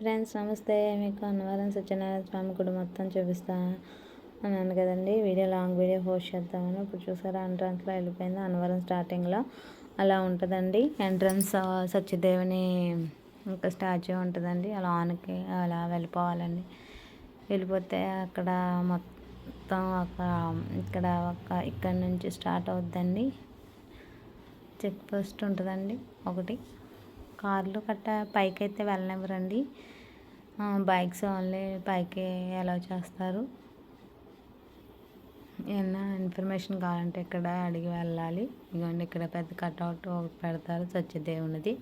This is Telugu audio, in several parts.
ఫ్రెండ్స్ నమస్తే. మీకు అన్నవరం సత్యనారాయణ స్వామి గుడి మొత్తం చూపిస్తా అన్నాను కదండి. వీడియో లాంగ్ వీడియో పోస్ట్ చేద్దామని. ఇప్పుడు చూసారా ఎంట్రన్స్లో వెళ్ళిపోయింది. అన్నవరం స్టార్టింగ్లో అలా ఉంటుందండి. ఎంట్రన్స్ సత్యదేవుని ఒక స్టాచ్యూ ఉంటుందండి. అలా ఆనకి అలా వెళ్ళిపోవాలండి. వెళ్ళిపోతే అక్కడ మొత్తం ఒక ఇక్కడ ఒక ఇక్కడ నుంచి స్టార్ట్ అవుద్దండి. చెక్ పోస్ట్ ఉంటుందండి. ఒకటి. కార్లు కట్ట పైకి అయితే వెళ్ళనివ్వరండి బైక్స్ ఓన్లీ పైకి అలౌ చేస్తారు. ఏమన్నా ఇన్ఫర్మేషన్ కావాలంటే ఇక్కడ అడిగి వెళ్ళాలి. ఇదిగోండి ఇక్కడ పెద్ద కట్అవుట్ ఒకటి పెడతారు సత్యదేవునిది.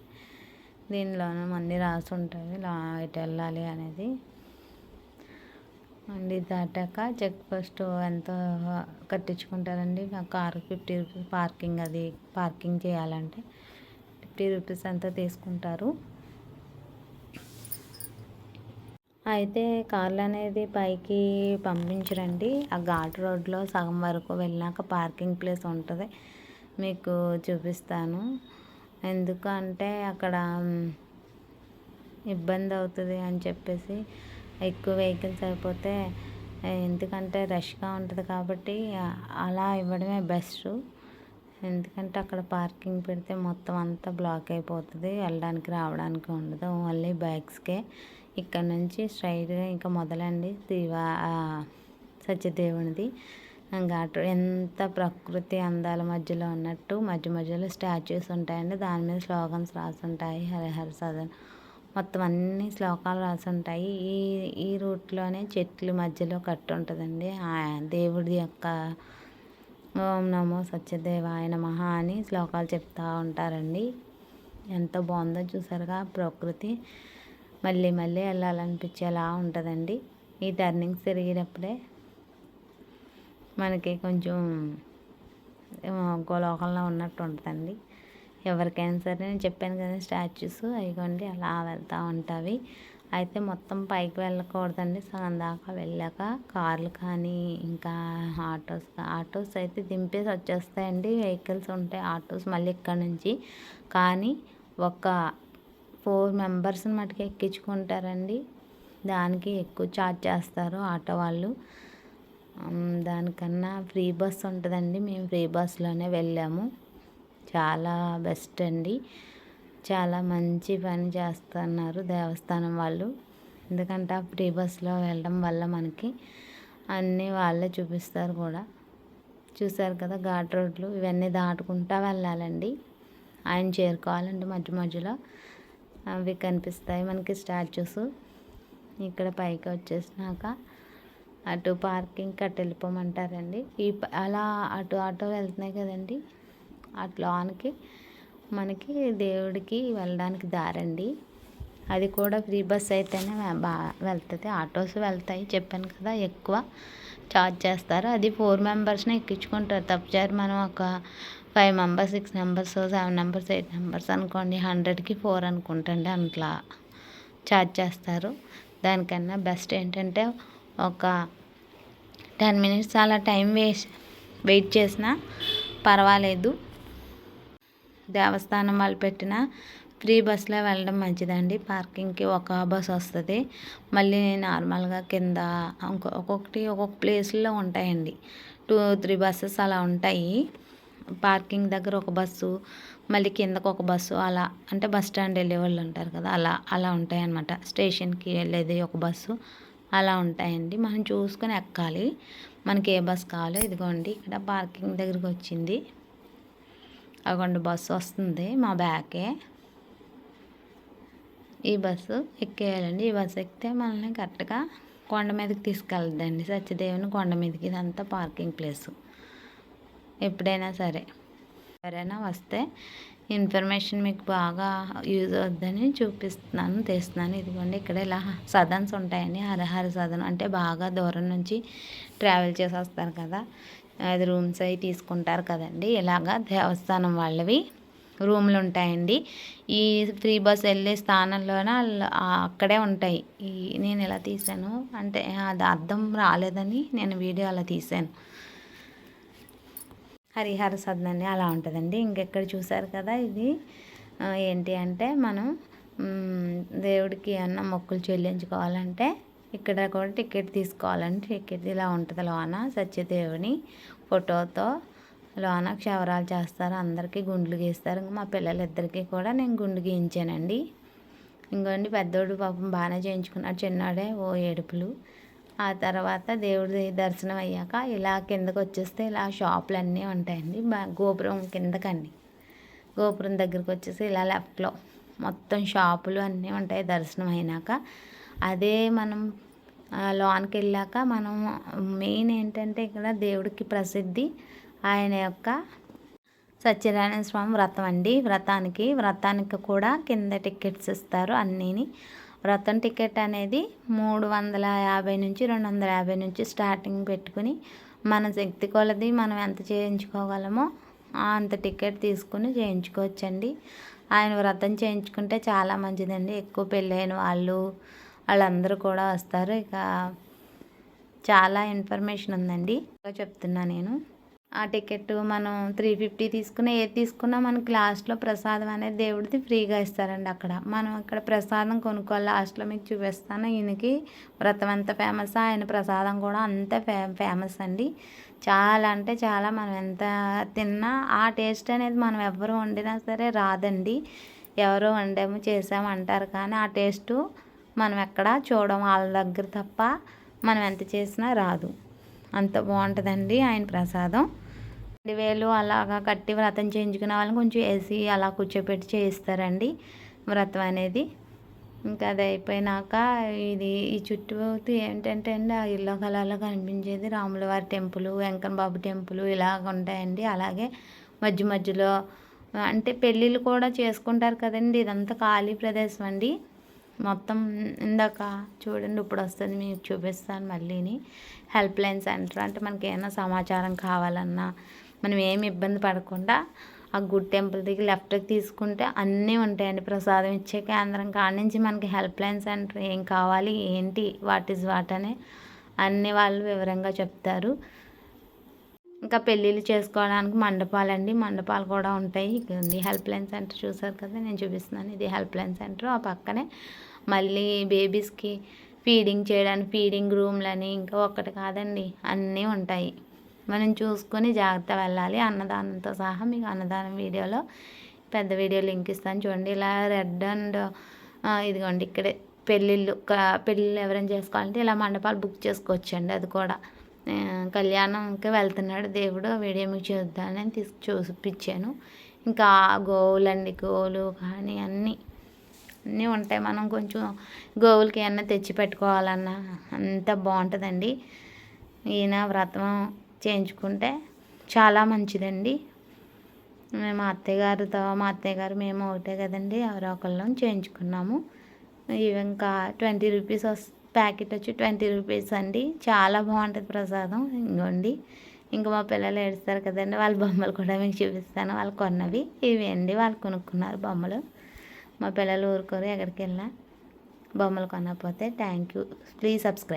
దీనిలోనూ అన్నీ రాసి ఉంటుంది ఇలా ఇటు వెళ్ళాలి అనేది. అండి దాటాక చెక్ పోస్ట్ ఎంతో కట్టించుకుంటారండి. కారు ఫిఫ్టీ రూపీస్ పార్కింగ్ అది పార్కింగ్ చేయాలంటే. ఫిఫ్టీ రూపీస్ అంతా తీసుకుంటారు. అయితే కార్లు అనేది పైకి పంపించరండి. ఆ ఘాట్ రోడ్లో సగం వరకు వెళ్ళినాక పార్కింగ్ ప్లేస్ ఉంటుంది. మీకు చూపిస్తాను. ఎందుకంటే అక్కడ ఇబ్బంది అవుతుంది అని చెప్పేసి ఎక్కువ వెహికల్స్ అయిపోతే ఎందుకంటే రష్గా ఉంటుంది కాబట్టి అలా ఇవ్వడమే బెస్ట్. ఎందుకంటే అక్కడ పార్కింగ్ పెడితే మొత్తం అంతా బ్లాక్ అయిపోతుంది. వెళ్ళడానికి రావడానికి ఉండదు. ఓన్లీ బైక్స్కే ఇక్కడ నుంచి స్ట్రైట్గా ఇంకా మొదలండి దివా సత్యదేవునిది. ఘాటు ఎంత ప్రకృతి అందాల మధ్యలో ఉన్నట్టు మధ్య మధ్యలో స్టాచ్యూస్ ఉంటాయండి. దాని మీద స్లోగన్స్ రాసి ఉంటాయి హరిహర సదన్ మొత్తం అన్ని శ్లోకాలు రాసి ఉంటాయి ఈ ఈ రూట్లోనే చెట్లు మధ్యలో కట్టు ఉంటుందండి దేవుడి యొక్క ఓం నమో సత్యదేవాయ నమ అని శ్లోకాలు చెప్తూ ఉంటారండి. ఎంత బాగుందో చూసారుగా ప్రకృతి. మళ్ళీ మళ్ళీ వెళ్ళాలనిపించేలా ఉంటుందండి. ఈ టర్నింగ్స్ తిరిగినప్పుడే మనకి కొంచెం గోలోకంలో ఉన్నట్టు ఉంటుందండి. ఎవరికైనా సరే నేను చెప్పాను కదా స్టాచ్యూస్ అయిగోండి అలా వెళ్తూ ఉంటాయి అయితే మొత్తం పైకి వెళ్ళకూడదండి. సగం దాకా వెళ్ళాక కార్లు కానీ ఇంకా ఆటోస్ ఆటోస్ అయితే దింపేసి వచ్చేస్తాయండి. వెహికల్స్ ఉంటాయి ఆటోస్ మళ్ళీ ఇక్కడ నుంచి. కానీ ఒక ఫోర్ మెంబర్స్ని మటుకు ఎక్కించుకుంటారండి. దానికి ఎక్కువ ఛార్జ్ చేస్తారు ఆటో వాళ్ళు. దానికన్నా ఫ్రీ బస్ ఉంటుందండి. మేము ఫ్రీ బస్లోనే వెళ్ళాము. చాలా బెస్ట్ అండి. చాలా మంచి పని చేస్తున్నారు దేవస్థానం వాళ్ళు. ఎందుకంటే ఆ ఫ్రీ బస్లో వెళ్ళడం వల్ల మనకి అన్నీ వాళ్ళే చూపిస్తారు కూడా. చూసారు కదా ఘాట్ రోడ్లు ఇవన్నీ దాటుకుంటా వెళ్ళాలండి. ఆయన చేరుకోవాలండి మధ్య మధ్యలో. అవి కనిపిస్తాయి మనకి స్టాచ్యూస్. ఇక్కడ పైకి వచ్చేసినాక అటు పార్కింగ్ అటు వెళ్ళిపోమంటారండి. ఈ అలా అటు ఆటో వెళ్తున్నాయి కదండి. అట్లోనికి మనకి దేవుడికి వెళ్ళడానికి దారండి. అది కూడా ఫ్రీ బస్ అయితేనే బాగా వెళ్తుంది. ఆటోస్ వెళ్తాయి. చెప్పాను కదా ఎక్కువ చార్జ్ చేస్తారు. అది ఫోర్ మెంబర్స్ని ఎక్కించుకుంటారు. తప్పచారు మనం ఒక five members six members seven members eight members అనుకోండి హండ్రెడ్కి ఫోర్ అనుకుంటండి. అట్లా చార్జ్ చేస్తారు. దానికన్నా బెస్ట్ ఏంటంటే ఒక టెన్ మినిట్స్ అలా టైం వేస్ట్ వెయిట్ చేసినా పర్వాలేదు. దేవస్థానం వాళ్ళు పెట్టిన ఫ్రీ బస్సులో వెళ్ళడం మంచిదండి. పార్కింగ్కి ఒక బస్ వస్తుంది. మళ్ళీ నార్మల్గా కింద ఒక్కొక్కటి ఒక్కొక్క ప్లేస్లో ఉంటాయండి. టూ త్రీ బస్సెస్ అలా ఉంటాయి. పార్కింగ్ దగ్గర ఒక బస్సు మళ్ళీ కిందకు ఒక బస్సు అలా అంటే బస్ స్టాండ్ వెళ్ళే వాళ్ళు ఉంటారు కదా అలా అలా ఉంటాయన్నమాట. స్టేషన్కి వెళ్ళేది ఒక బస్సు అలా ఉంటాయండి. మనం చూసుకొని ఎక్కాలి. మనకి ఏ బస్ కావాలో ఇదిగోండి ఇక్కడ పార్కింగ్ దగ్గరికి వచ్చింది. అగొండ బస్సు వస్తుంది మా బ్యాకే. ఈ బస్సు ఎక్కేయాలండి. ఈ బస్సు ఎక్కితే మనల్ని కరెక్ట్గా కొండ మీదకి తీసుకెళ్దండి సత్యదేవుని కొండ మీదకి. ఇదంతా పార్కింగ్ ప్లేసు. ఎప్పుడైనా సరే. ఎవరైనా వస్తే ఇన్ఫర్మేషన్ మీకు బాగా యూజ్ అవుద్దని చూపిస్తున్నాను తెస్తున్నాను. ఇదిగోండి ఇక్కడ ఇలా సదన్స్ ఉంటాయండి. హరహర సదన్. అంటే బాగా దూరం నుంచి ట్రావెల్ చేసి వస్తారు కదా. అది రూమ్స్ అవి తీసుకుంటారు కదండి. ఇలాగా దేవస్థానం వాళ్ళవి రూమ్లు ఉంటాయండి ఈ ఫ్రీ బస్ వెళ్ళే స్థానంలోన అక్కడే ఉంటాయి. ఈ నేను ఇలా తీసాను అంటే అది అర్థం రాలేదని నేను వీడియో అలా తీసాను హరిహర సదనండి. అలా ఉంటుందండి. ఇంకెక్కడ చూసారు కదా ఇది. ఏంటి అంటే మనం దేవుడికి అన్న మొక్కులు చెల్లించుకోవాలంటే ఇక్కడ కూడా టికెట్ తీసుకోవాలండి. టికెట్ ఇలా ఉంటుంది లోన. సత్యదేవుని ఫోటోతో లోన క్షవరాలు చేస్తారు. అందరికీ గుండ్లు గీస్తారు. ఇంకా మా పిల్లలిద్దరికీ కూడా నేను గుండు గీయించానండి. ఇంకోండి పెద్దోడు పాపం బాగానే చేయించుకున్నాడు. చిన్నాడే ఓ ఏడుపులు. ఆ తర్వాత దేవుడి దర్శనం అయ్యాక ఇలా కిందకు వచ్చేస్తే ఇలా షాపులు అన్నీ ఉంటాయండి. బా- గోపురం కిందకండి. గోపురం దగ్గరికి వచ్చేసి ఇలా లెఫ్ట్లో మొత్తం షాపులు అన్నీ ఉంటాయి దర్శనం అయినాక. అదే మనం లోనికి వెళ్ళాక మనం మెయిన్ ఏంటంటే ఇక్కడ దేవుడికి ప్రసిద్ధి ఆయన యొక్క సత్యనారాయణ స్వామి వ్రతం అండి. వ్రతానికి వ్రతానికి కూడా కింద టికెట్స్ ఇస్తారు అన్నీని. వ్రతం టికెట్ అనేది మూడు వందల యాభై నుంచి రెండు వందల యాభై నుంచి స్టార్టింగ్ పెట్టుకుని మన శక్తి కొలది మనం ఎంత చేయించుకోగలమో అంత టికెట్ తీసుకుని చేయించుకోవచ్చండి. ఆయన వ్రతం చేయించుకుంటే చాలా మంచిదండి. ఎక్కువ పెళ్ళైన వాళ్ళు వాళ్ళందరూ కూడా వస్తారు. ఇక చాలా ఇన్ఫర్మేషన్ ఉందండి. చెప్తున్నా నేను. ఆ టికెట్ మనం త్రీ ఫిఫ్టీ తీసుకున్న ఏది తీసుకున్నా మనకి లాస్ట్లో ప్రసాదం అనేది దేవుడిది ఫ్రీగా ఇస్తారండి అక్కడ. మనం అక్కడ ప్రసాదం కొనుక్కోవాలి. లాస్ట్లో మీకు చూపిస్తాను. ఈయనకి వ్రతం ఎంత ఫేమస్ ఆయన ప్రసాదం కూడా అంత ఫే ఫేమస్ అండి. చాలా అంటే చాలా మనం ఎంత తిన్నా ఆ టేస్ట్ అనేది మనం ఎవరు వండినా సరే రాదండి. ఎవరో వండాము చేసాము అంటారు కానీ ఆ టేస్ట్ మనం ఎక్కడ చూడడం వాళ్ళ దగ్గర తప్ప మనం ఎంత చేసినా రాదు. అంత బాగుంటుందండి ఆయన ప్రసాదం. రెండు వేలు అలాగా కట్టి వ్రతం చేయించుకునే వాళ్ళని కొంచెం వేసి అలా కూర్చోపెట్టి చేయిస్తారండి వ్రతం అనేది. ఇంకా అది అయిపోయినాక ఇది ఈ చుట్టూ ఏంటంటే అండి ఆ ఇల్లు కళలో కనిపించేది రాముల వారి టెంపుల్ వెంకన్నబాబు టెంపులు టెంపుల్ ఇలాగ ఉంటాయండి. అలాగే మధ్య మధ్యలో అంటే పెళ్ళిళ్ళు కూడా చేసుకుంటారు కదండి. ఇదంతా ఖాళీ ప్రదేశం అండి. మొత్తం ఇందాక చూడండి ఇప్పుడు వస్తుంది మీకు చూపిస్తాను మళ్ళీని. హెల్ప్ లైన్ సెంటర్ అంటే మనకి ఏమైనా సమాచారం కావాలన్నా మనం ఏమి ఇబ్బంది పడకుండా ఆ గుడ్ టెంపుల్ దగ్గర లెఫ్ట్కి తీసుకుంటే అన్నీ ఉంటాయండి. ప్రసాదం ఇచ్చే కేంద్రం కాడ నుంచి మనకి హెల్ప్ లైన్ సెంటర్ ఏం కావాలి ఏంటి వాట్ ఈజ్ వాట్ అని అన్ని వాళ్ళు వివరంగా చెప్తారు. ఇంకా పెళ్ళిళ్ళు చేసుకోవడానికి మండపాలు అండి. మండపాలు కూడా ఉంటాయి. ఇక్కడ ఉంది హెల్ప్ లైన్ సెంటర్ చూసారు కదా నేను చూపిస్తున్నాను. ఇది హెల్ప్ లైన్ సెంటర్ ఆ పక్కనే మళ్ళీ బేబీస్కి ఫీడింగ్ చేయడానికి ఫీడింగ్ రూమ్లని ఇంకా ఒక్కటి కాదండి అన్నీ ఉంటాయి. మనం చూసుకొని జాగ్రత్త వెళ్ళాలి. అన్నదానంతో సహా మీకు అన్నదానం వీడియోలో పెద్ద వీడియో లింక్ ఇస్తాను చూడండి. ఇలా రెడ్ అండ్ ఇదిగోండి ఇక్కడే పెళ్ళిళ్ళు పెళ్ళిళ్ళు ఎవరైనా చేసుకోవాలంటే ఇలా మండపాలు బుక్ చేసుకోవచ్చండి అది కూడా. కళ్యాణంకి వెళ్తున్నాడు దేవుడు వీడియో మీకు చూద్దామని తీసి చూపించాను ఇంకా గోవులండి గోవులు కానీ అన్నీ అన్నీ ఉంటాయి. మనం కొంచెం గోవులకి ఏమన్నా తెచ్చి పెట్టుకోవాలన్నా అంత బాగుంటుందండి. ఈయన వ్రతం చేయించుకుంటే చాలా మంచిదండి. మేము అత్తయ్య గారితో మా అత్తయ్య గారు మేము ఒకటే కదండి ఎవరో ఒకళ్ళం చేయించుకున్నాము. ఇవి ఇంకా ట్వంటీ రూపీస్ వస్ ప్యాకెట్ వచ్చి ట్వంటీ రూపీస్ అండి. చాలా బాగుంటుంది ప్రసాదం. ఇంకోండి ఇంకా మా పిల్లలు ఏడుస్తారు కదండి వాళ్ళ బొమ్మలు కూడా మీకు చూపిస్తాను. వాళ్ళు కొన్నవి ఇవి అండి. వాళ్ళు కొనుక్కున్నారు బొమ్మలు. మా పిల్లలు ఊరుకోరు ఎక్కడికి వెళ్ళినా బొమ్మలు కొనకపోతే థ్యాంక్ యూ ప్లీజ్ సబ్స్క్రైబ్